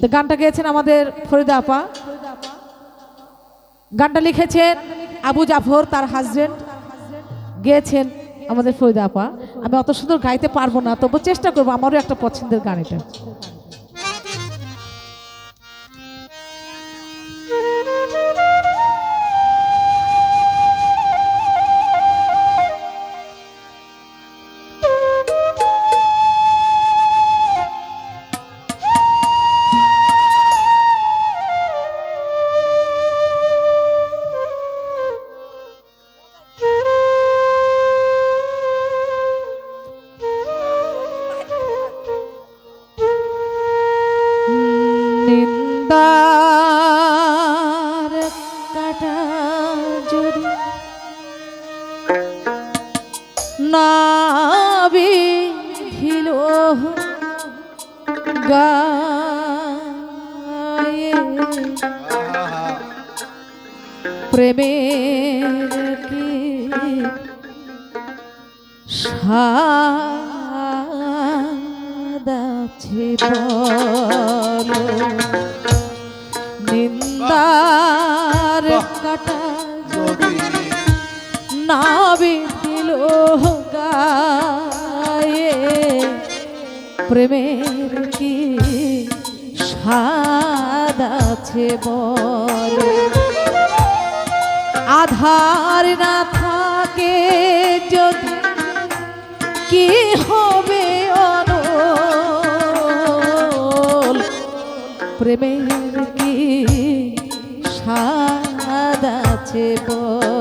তো গানটা গেয়েছেন আমাদের ফরিদা আপা। গানটা লিখেছেন আবু জাফর, তার হাজবেন্ড গেয়েছেন আমাদের ফরিদা আপা। আমি অত সুন্দর গাইতে পারব না, তবু চেষ্টা করব, আমারও একটা পছন্দের গান এটা। গায়ে প্রেমের কি সাদাছে নিন্দার কাটা প্রেমের কি স্বাদ আছে বল? আধার না থাকে যদি কি হবে অনল? প্রেমের কি স্বাদ আছে বল?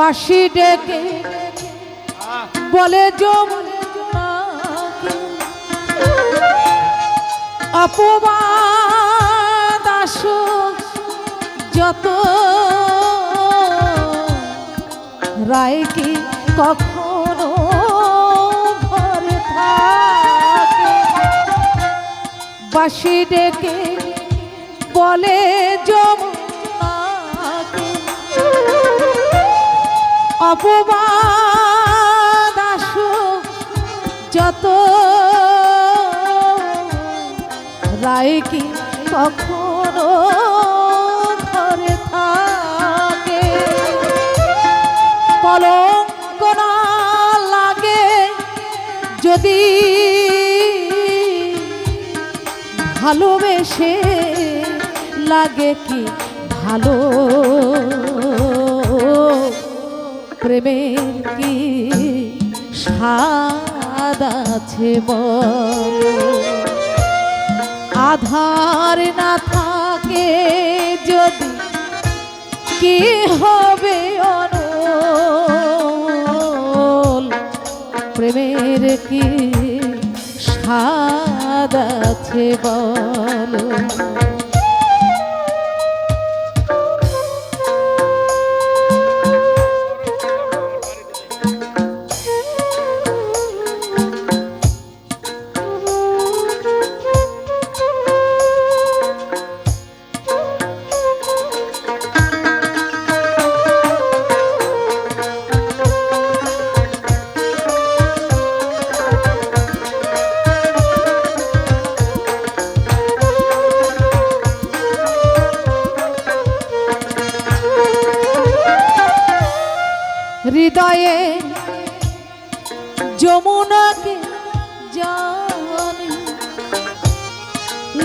বাঁশি ডেকে বলে অপবাদ আসুক যত। রায় কি কখনো বাঁশি ডেকে বলে যমুনাকে অপবাদ আসুক যত রায় কি কখনো ঘরে থাকে? কলঙ্ক না লাগে যদি ভালোবেসে লাগে কি ভালো? প্রেমের কি স্বাদ আছে আধার না থাকে যদি কি হবে অনল? প্রেমের কি স্বাদ আছে বলো? হৃদয়ে যমুনাকে জানি।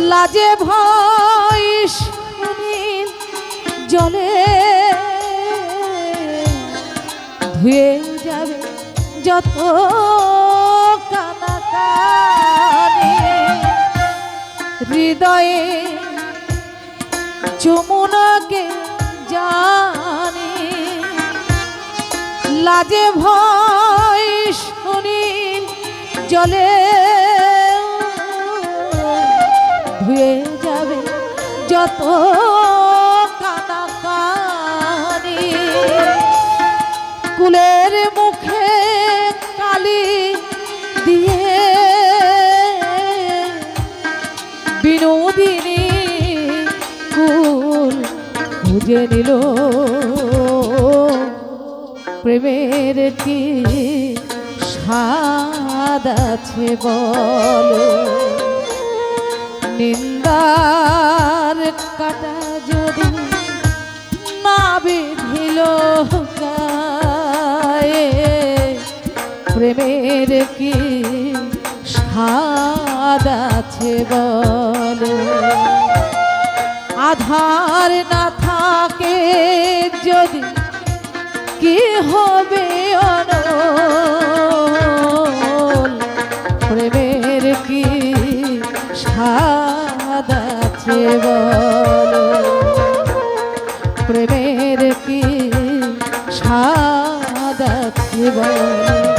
লাজে ভয় জলে ধুয়ে যাবে যত কানাকানি। হৃদয়ে যমুনাকে জানি। লাজে ভয়, শুনি জলে ধুয়ে যাবে যত কানাকানি কুলের মুখে কালি দিয়ে বিনোদিনী কুল খুঁজে নিল। প্রেমের কি স্বাদ আছে বলো? নিন্দার কাটা যদি না বিধিল প্রেমের কি স্বাদ আছে বলো? আধার না থাকে যদি কি হবে অনল? প্রেমের কি সাদাছে বল? প্রেমের কি সাদাছে বলো?